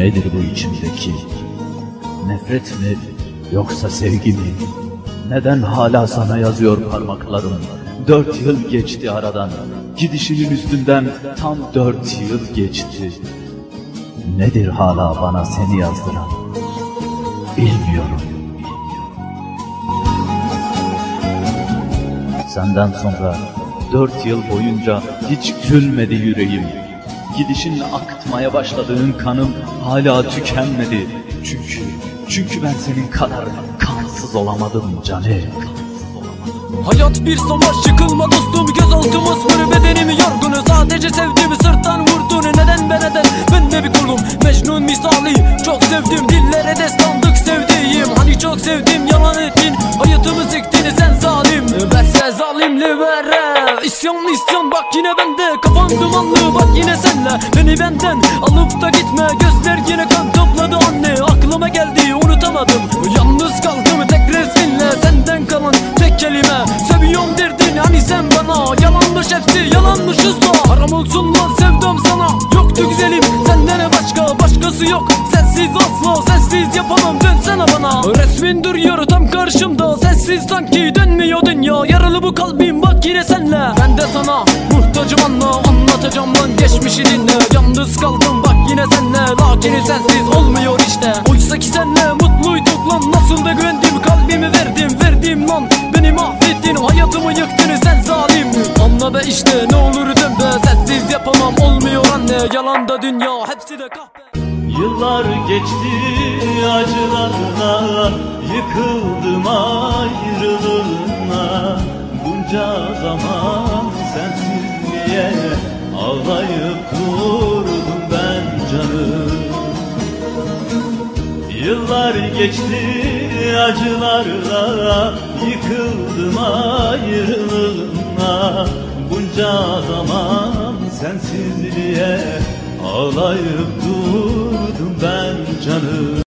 Nedir bu içimdeki? Nefret mi yoksa sevgi mi? Neden hala sana yazıyor parmaklarım? Dört yıl geçti aradan. Gidişinin üstünden tam dört yıl geçti. Nedir hala bana seni yazdıran? Bilmiyorum. Senden sonra dört yıl boyunca hiç gülmedi yüreğim. Gidişinle akıtmaya başladığın kanım hala tükenmedi. Çünkü, çünkü ben senin kadar kansız olamadım Caner. Hayat bir savaş yıkılma dostum Gözaltımız vur bedenimi yorgunu Sadece sevdiğimi sırttan vurdun Neden be neden ben de bir kulum Mecnun misali çok sevdim Dillere destandık Ben sen zalimli vere İsyan isyan? Bak yine bende. Kafan dumanlı. Bak yine senle. Beni benden alıp da gitme. Gözler yine kan topladı anne. Aklıma geldi. Unutamadım. Yalnız kaldım. Tek resminle Senden kalan tek kelime. Seviyorum derdin. Hani sen bana? Yalanmış hepsi. Yalanmışız da Haram olsun lan. Sevdam sana. Yoktu güzelim. Senden başka? Başkası yok. Sensiz asla. Sensiz yapamam. Dönsene bana. Resmin duruyor tam karşımda. Sensiz sanki dönmüyor dünya Bu kalbim bak yine senle. Ben de sana muhtacım anla Anlatacağım lan geçmişi dinle. Yalnız kaldım bak yine senle. Lakin sensiz olmuyor işte. Oysa ki senle mutluyduk lan. Nasıl da güvendim kalbimi verdim Verdim lan. Beni mahvettin Hayatımı yıktın sen zalim. Anla be işte ne olur dön be. Sensiz yapamam olmuyor anne. Yalanda dünya hepsi de kahpe. Yıllar geçti acılarla. Yıkıldım ayrılığına Bunca zaman sensizliğe Ağlayıp durdum ben canım. Yıllar geçti acılarla Yıkıldım ayrılığına Bunca zaman sensizliğe Ağlayıp durdum ben canım